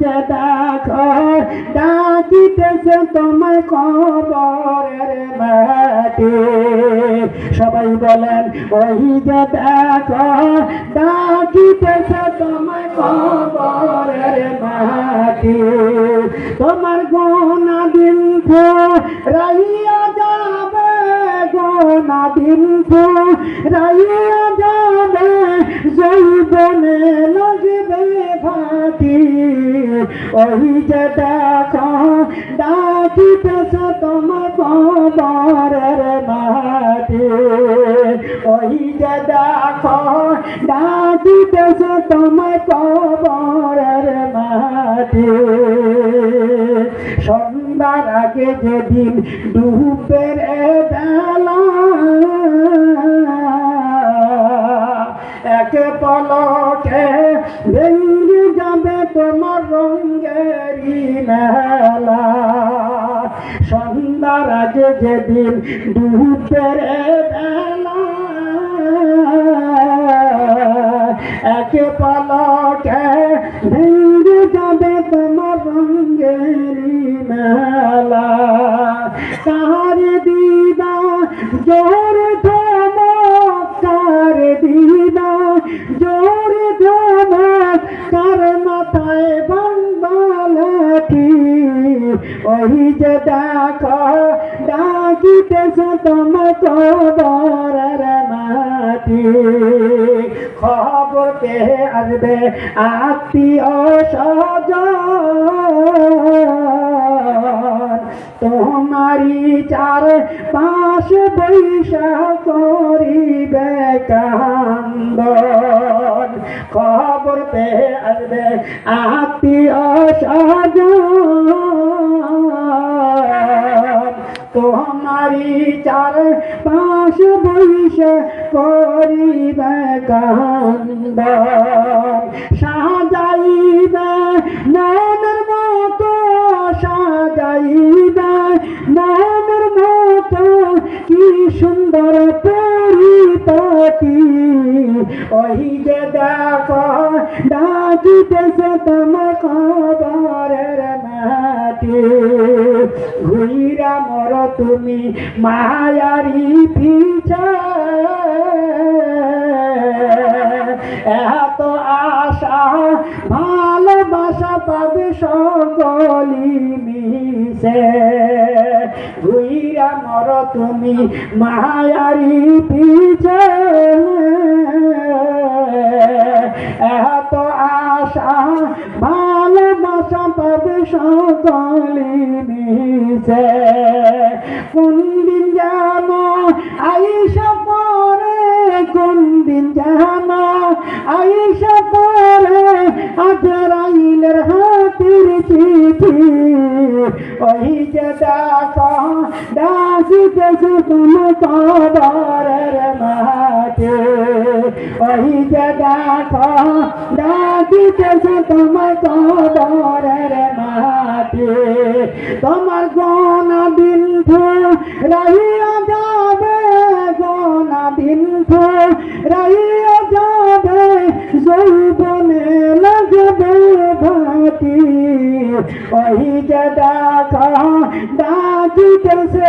যে দেখো, ডাকিতেছে তোমায় কবরের মাটি। সবাই বলেন ওই যে দেখো, ডাকিতেছে তোমায় কবরের মাটি। তোমার গোনা দিন রাইয়া যাবে, গোনা দিন রাইয়া যাবে, জৈবনে লাগবে ভাটি ওই যে দেখো ডাকিতেছ তোমার কবরের মাটি ওই যে দেখো ডাকিতেছ তোমার কবরের মাটি সন্ধ্যার আগে যেদিন ডুবের বেলা এক পলকে তোমার রঙ্গেরি মেলা সন্ধ্যার আগে যেদিন বেলা। এক পলকে ভেঙ্গে যাবে তোমার রঙ্গেরি মেলা কার দিদা, জোর ধমক কার দিদা, জোর ধমক কার ওই যে দেখো তোমার কবরের মাটি। খবর পেয়ে আসবে আত্মীয় স্বজন। তোমারি চার পাশে বৈশা করিবে কান্দন। খবর পেয়ে আসবে আত্মীয় স্বজন। তোমারি চার পাশ বৈশে করিবে কান্দ। সাজাইবে মনের মতো, সাজাইবে মনের মতো, কি সুন্দর পরিপাটি। ওই যে দেখো ডাকিতেছে তোমার খবরের মাটি। ঘুইরা মর তুমি মায়ারি পিছা এত আশা, ভালোবাসা পাবে সকলি মিশে। ঘুইরা মর তুমি মায়ারি পিছে এত আশা ভালোবাসা তবে সকলি মিশে কোন দিন যেন আইসা পরে, কোন দিন যেন আইসা পরে আজরাইলের ওই যে দেখো ডাকিতেছে তোমার কবরের মাঠে ওই যে দেখো ডাকিতেছে তোমার কবরের মাঠে তোমার গোনা বিন্ধু রাইয়া যাবে গোনা বিন্ধু রাইয়া যাবে, যৌবনে লাগবে ভাটি ওই যে দেখো ডাকিতেছে